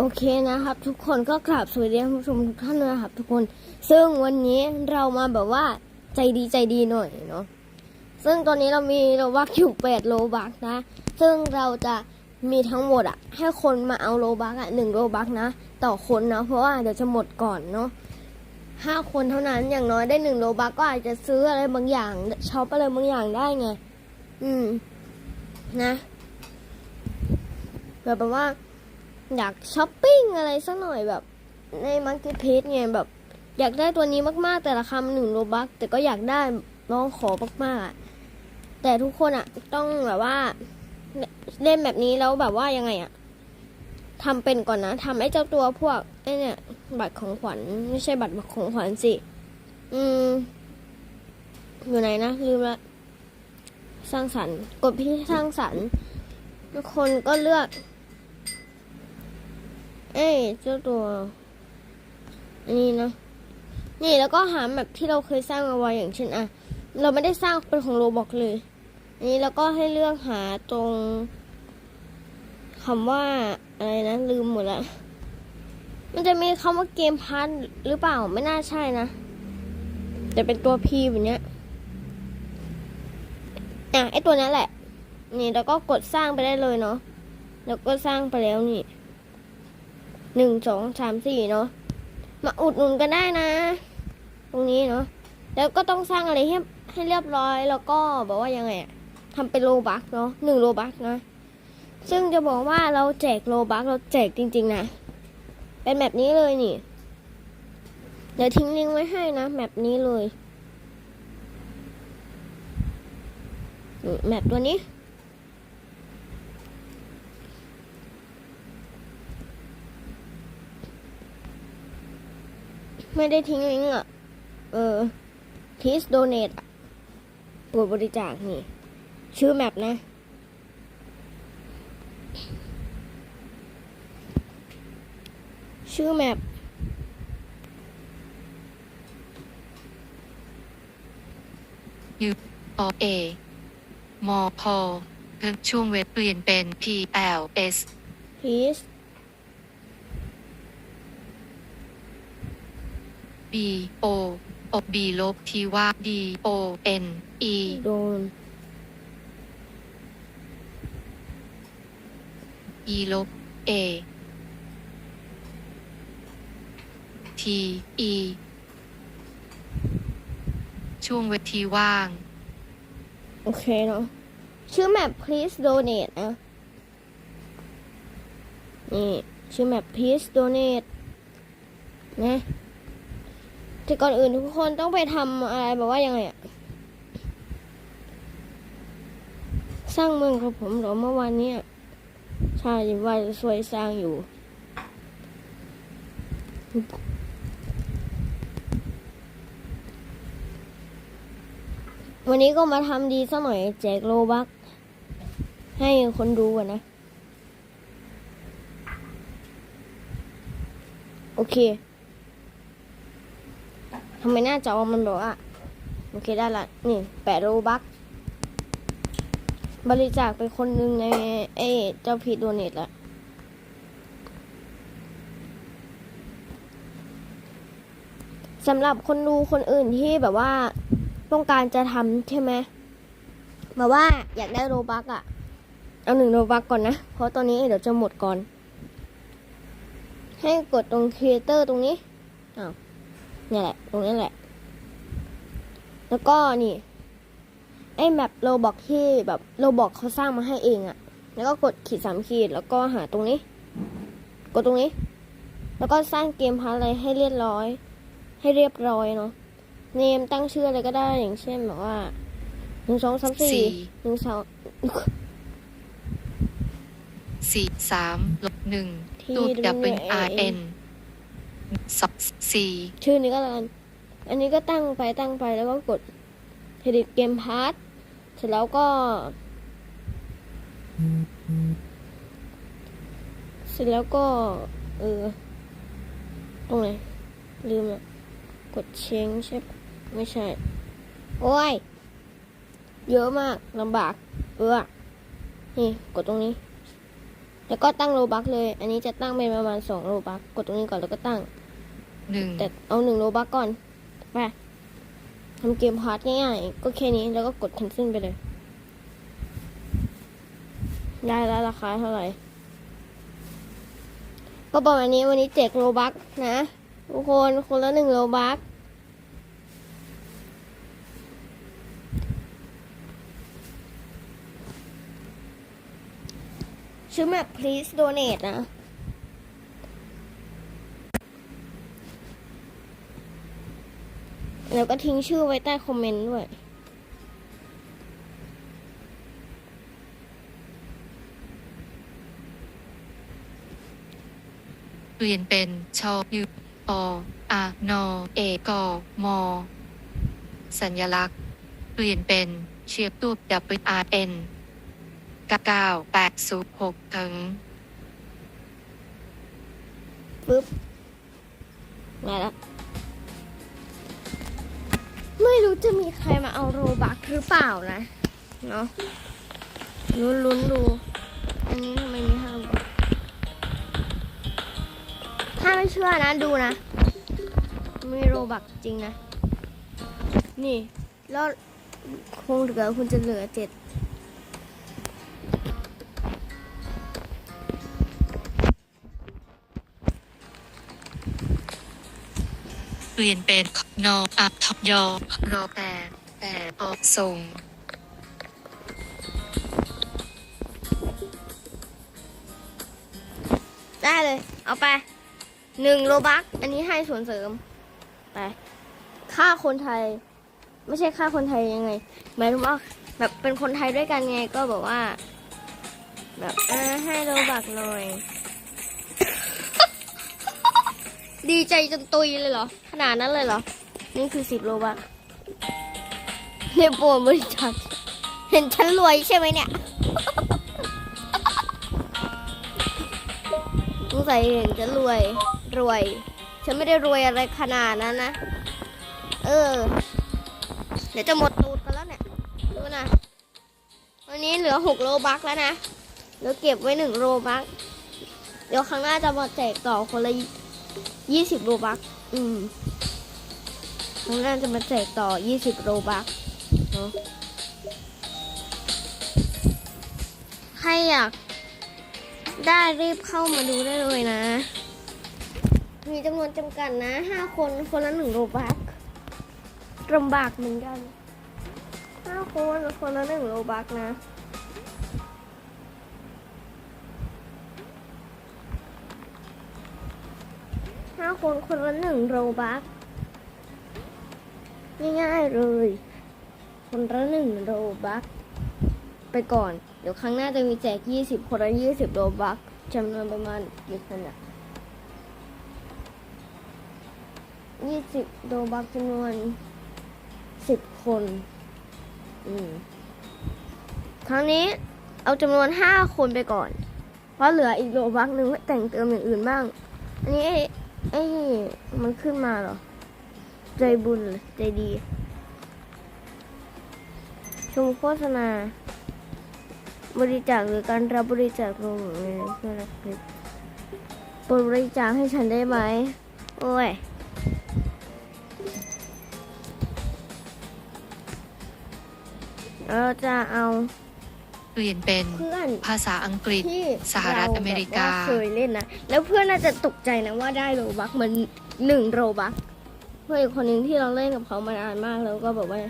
โอเคนะครับ ทุกคนก็กราบสวัสดีท่านผู้ชมทุกท่านด้วยนะครับ ทุกคน ซึ่งวันนี้เรามาแบบว่าใจดีใจดีหน่อยเนาะซึ่งตอนนี้เรามีโลบักอยู่แปดโลบักนะ ซึ่งเราจะมีทั้งหมดอะให้คนมาเอาโลบักอะหนึ่งโลบักนะ ต่อคนเนาะเพราะว่าเดี๋ยวจะหมดก่อนเนาะห้าคนเท่านั้นอย่างน้อยได้หนึ่งโลบักก็อาจจะซื้ออะไรบางอย่างช็อปอะไรบางอย่างได้ไง อืม นะแบบว่า อยากช้อปปิ้งอะไรสักหน่อยแบบในมาร์เก็ตเพจไงแบบ อยากได้ตัวนี้มากๆแต่ราคามันหนึ่งโลบักแต่ก็อยากได้ร้องขอมากๆอะแต่ทุกคนอะต้องแบบว่า เล่นแบบนี้แล้วแบบว่ายังไงอะทำเป็นก่อนนะทำไอ้เจ้าตัวพวกไอ้เนี่ย บัตรของขวัญไม่ใช่บัตรของขวัญสิ อืม อยู่ไหนนะลืมละสร้างสรรค์กดที่สร้างสรรค์ทุกคนก็เลือก เอ้ยเจ้าตัวอันนี้นะนี่แล้วก็หาแบบที่เราเคยสร้างเอาไว้อย่างเช่นอะเราไม่ได้สร้างเป็นของโรบอกเลย อันนี้แล้วก็ให้เลือกหาตรงคำว่าอะไรนะลืมหมดละมันจะมีคำว่าเกมพาร์ทหรือเปล่าไม่น่าใช่นะแต่เป็นตัวพีแบบเนี้ยอะไอตัวนี้แหละ นี่แล้วก็กดสร้างไปได้เลยเนาะแล้วก็สร้างไปแล้วนี่ หนึ่งสองสามสี่เนาะมาอุดหนุนกันได้นะ ตรงนี้เนาะแล้วก็ต้องสร้างอะไรให้ให้เรียบร้อยแล้วก็บอกว่ายังไงอะทำเป็นโลบักเนาะหนึ่งโลบักนะ ซึ่งจะบอกว่าเราแจกโลบักเราแจกจริง ๆ นะ เป็นแบบนี้เลยนี่ เดี๋ยวทิ้งลิงก์ไว้ให้นะแบบนี้เลยแมปตัวนี้ ไม่ได้ทิ้งลิงก์อะ เออ please donate อะโปรดบริจาคนี่ ชื่อแมปนะ ชื่อแมป U O A มอพอเพิ่มช่วงเวทเปลี่ยนเป็น P L S please B O O B ลบทีว่า D O N E โดน E ลบ A T E ช่วงเวทีว่าง โอเคเนาะชื่อแมป please donate นะ นี่ ชื่อแมป please donate นะ แต่ก่อนอื่นทุกคนต้องไปทำอะไรแบบว่ายังไงอะสร้างเมืองกับผมเหรอเมื่อวานเนี้ยใช่ว่าจะช่วยสร้างอยู่วันนี้ก็มาทำดีสักหน่อยแจกโลบัก ให้คนดูอะนะ โอเคำไมหน้าจอมันแบบว่าโอเคได้ละ นี่แปดโลบักบริจาคไปคนหนึ่งในเอ้เจ้าพีโดเนตละสำหรับคนดูคนอื่นที่แบบว่าต้องการจะทำใช่ไหมแบบว่าอยากได้โลบักอะเอาหนึ่งโลบักก่อนนะ เพราะตอนนี้เดี๋ยวจะหมดก่อน ให้กดตรงครีเอเตอร์ตรงนี้ เนี่ยแหละ ตรงนี้แหละ แล้วก็นี่ ไอ้แมปโลบอกที่แบบโลบอกเขาสร้างมาให้เองอะแล้วก็กดขีดสามขีด แล้วก็หาตรงนี้ กดตรงนี้ แล้วก็สร้างเกมพาร์ทอะไรให้เรียบร้อย ให้เรียบร้อยเนาะ เนมตั้งชื่ออะไรก็ได้อย่างเช่นแบบว่าหนึ่งสองสามสี่สี่หนึ่งสองสี่สามลบหนึ่งที่ตูด W W I N สองสี่ชื่อนี้ก็แล้วกัน อันนี้ก็ตั้งไปตั้งไปแล้วก็กดเครดิตเกมพาร์ทเสร็จแล้วก็ เสร็จแล้วก็ เออ ตรงไหน ลืมละกดเชงใช่ไม่ใช่ โอ้ย เยอะมากลำบาก เออ นี่กดตรงนี้ แล้วก็ตั้งโลบักเลย อันนี้จะตั้งเป็นประมาณสองโลบัก กดตรงนี้ก่อนแล้วก็ตั้ง หนึ่งแต่เอาหนึ่งโลบักก่อนไปทำเกมพาร์ทง่ายๆ ก็แค่นี้แล้วก็กด cancel ไปเลย ได้แล้วราคาเท่าไหร่ ก็ประมาณนี้วันนี้แจกโลบักนะ ทุกคนคนละหนึ่งโลบักชื่อแมป please donate นะ แล้วก็ทิ้งชื่อไว้ใต้คอมเมนต์ด้วย เปลี่ยนเป็นชอยูออานอเอกอมอ สัญลักษณ์ เปลี่ยนเป็นเชียบตัว W R N เก้าแปดศูนย์หกถึงปึ๊บมาแล้ว ไม่รู้จะมีใครมาเอาโรบักหรือเปล่านะ เนาะลุ้นลุ้นดู อันนี้ทำไมมีห้าโรบักถ้าไม่เชื่อนะดูนะ มีโรบักจริงนะ นี่ แล้วคงเหลือคุณจะเหลือเจ็ด เปลี่ยนเป็นนออับทบยอรอแปดแปดออกส่งได้เลย เอาไปหนึ่งโลบักอันนี้ให้ส่วนเสริม ไปค่าคนไทย ไม่ใช่ค่าคนไทยยังไงหมายถึงว่าแบบเป็นคนไทยด้วยกันไงก็บอกว่า แบบเออให้โลบักหน่อย ดีใจจนตุยเลยเหรอ ขนาดนั้นเลยเหรอ นี่คือสิบโลบักเนี่ยโปรบริจาคเห็นฉันรวยใช่ไหมเนี่ยสงสัยเห็นจะรวย รวย ฉันไม่ได้รวยอะไรขนาดนั้นนะ เออ เดี๋ยวจะหมดตูดกันแล้วเนี่ย ดูนะ วันนี้เหลือหกโลบักแล้วนะเดี๋ยวเก็บไว้หนึ่งโลบัก เดี๋ยวครั้งหน้าจะมาแจกต่อคนละยี่สิบโลบัก อืม ครั้งน้าจะมาแจกต่อยี่สิบโลบักเนาะใครอยากได้รีบเข้ามาดูได้เลยนะ มีจำนวนจำกัดนะห้าคนคนละหนึ่งโรบักลำบากเหมือนกันห้าคนคนละหนึ่งโรบักนะห้าคนคนละหนึ่งโรบัก ง่ายๆเลย คนละหนึ่งโรบักไปก่อน เดี๋ยวครั้งหน้าจะมีแจก 20 คนละ 20โลบักจำนวนประมาณกี่คนอะ20โลบักจำนวน 10 คน อืม ครั้งนี้เอาจำนวน 5 คนไปก่อน เพราะเหลืออีกโลบักหนึ่งไว้แต่งเติมอย่างอื่นบ้าง อันนี้ไอ้ไอ้มันขึ้นมาเหรอ ใจบุญเลยใจดี ชมโฆษณา บริจาคหรือการรับบริจาคลงในเพื่อรับคลิปโปรดบริจาคให้ฉันได้ไหม โอ้ยเราจะเอาเปลี่ยนเป็นเพื่อนภาษาอังกฤษที่สหรัฐอเมริกาแบบว่เคยเล่นนะ แล้วเพื่อนน่าจะตกใจนะว่าได้โรบักเหมือนหนึ่งโรบักเพื่อนอีกคนหนึ่งที่เราเล่นกับเขามานานมากแล้วก็แบบว่า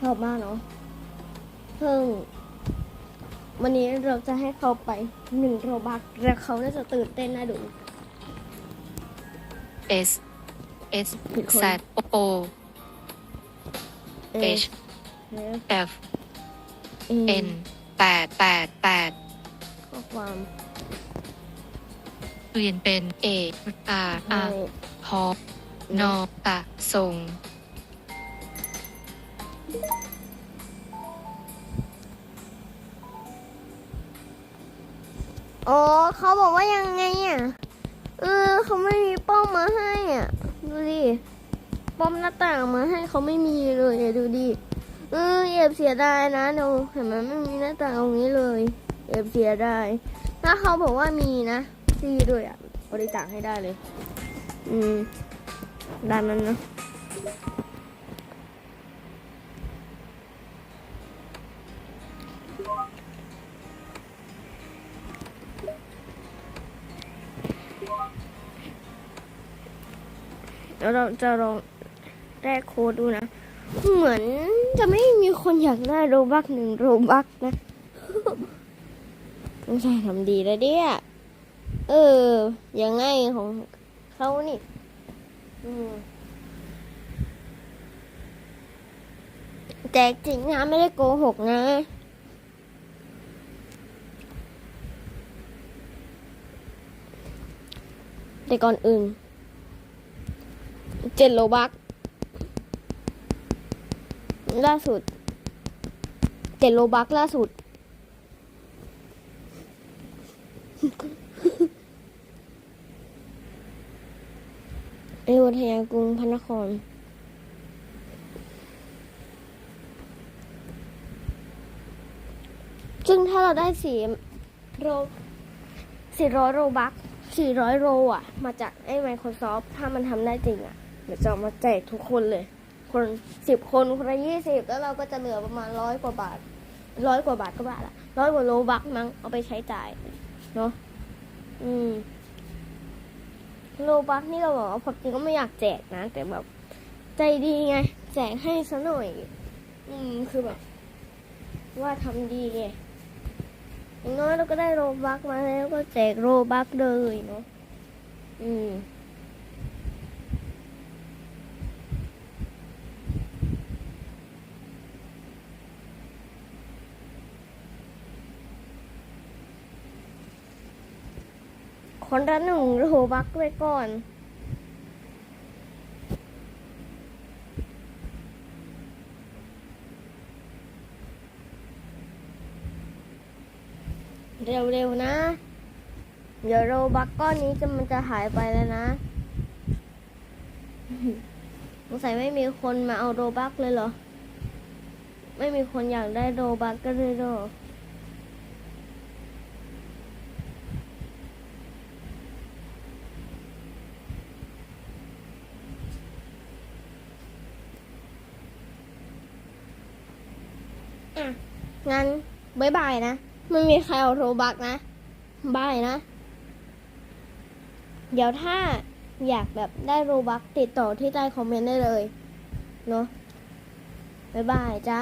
ชอบมากเนาะเพิ่งวันนี้เราจะให้เขาไปหนึ่งโรบักแล้วเขาน่าจะตื่นเต้นน่าดู S S ผิดคน Z O H เอ F เอ N แปดแปดแปดข้อความเปลี่ยนเป็น A R ให้ R พอ นอตะส่งอ๋อเขาบอกว่ายังไงอะ เออเขาไม่มีป้อมมาให้อะ ดูดิ ป้อมหน้าต่างมาให้เขาไม่มีเลยอะดูดิ เออเอบเสียดายนะดูเห็นไหมไม่มีหน้าต่างตรงนี้เลย เอบเสียดายถ้าเขาบอกว่ามีนะซีด้วยอะบริจาคให้ได้เลย อืม ได้มันนะแล้วเราจะลองแรกโค้ดดูนะ เหมือนจะไม่มีคนอยากได้โรบักหนึ่งโรบักนะต้องใช่ทำดีแล้วเนี่ยเออ ยังไงของเขานี่ แจกจริงนะไม่ได้โกหกนะ แต่ก่อนอื่น เจ็ดโลบักล่าสุด เจ็ดโลบักล่าสุด อยุธยากรุงพระนคร ซึ่งถ้าเราได้สี่โรสี่ร้อยโรบักสี่ร้อยโรอะ มาจากไอ้ Microsoft ถ้ามันทำได้จริงอะ เดี๋ยวจะมาแจกทุกคนเลย คนสิบคนคนละยี่สิบแล้วเราก็จะเหลือประมาณร้อยกว่าบาทร้อยกว่าบาทก็บาทละร้อยกว่าโลบักมั้งเอาไปใช้จ่าย เนาะอืม โลบักนี่เราบอกว่าผมจริงก็ไม่อยากแจกนะ แต่แบบใจดีไง แจกให้ซะหน่อย อืมคือแบบ ว่าทำดีไงอย่างน้อยเราก็ได้โลบักมาแล้วก็แจกโลบักเลยเนาะอืม คนละหนึ่งโลบักไว้ก่อนเร็วๆนะ เดี๋ยวโรบักก้อนนี้จะมันจะหายไปแล้วนะสงสัยไม่มีคนมาเอาโรบักเลยเหรอ ไม่มีคนอยากได้โรบักก็เลยหรอ อะ งั้นบายบายนะ ไม่มีใครเอาโรบักนะบายนะ เดี๋ยวถ้าอยากแบบได้โรบักติดต่อที่ใต้คอมเมนต์ได้เลย เนาะบายบายจ้า